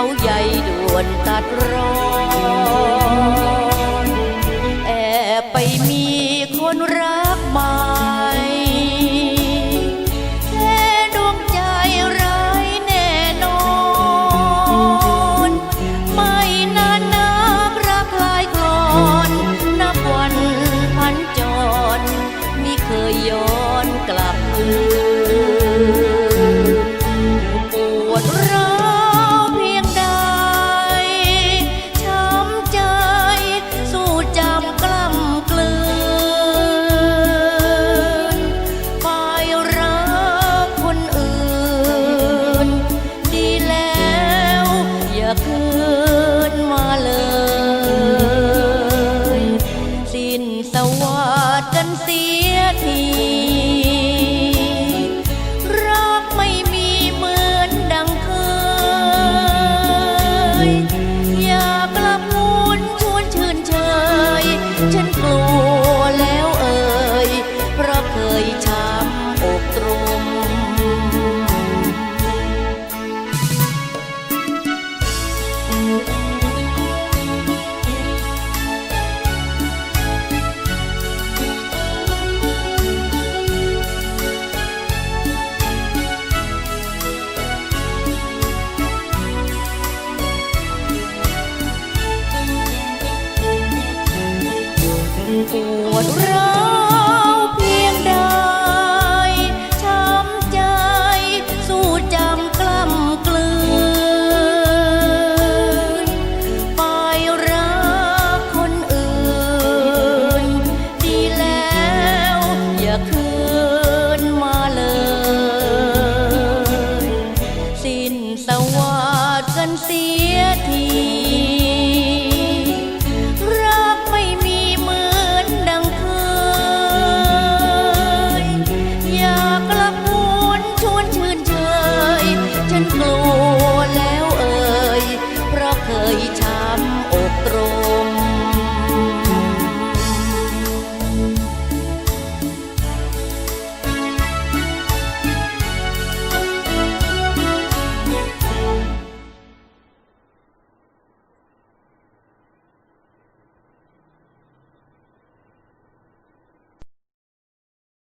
เขาใหญ่ด่วนตัดรอ ย อย่ากลับมูนชวนชื่นเชย ฉันกลัวแล้วเอ่ยเพราะเคยช้ำอกตรู ปวดร้าวเพียงใดช้ำใจ สู้จำกล้ำกลืนไปรักคนอื่น ดีแล้วอย่าคืนมาเลย สิ้นสวัสดิ์กันสี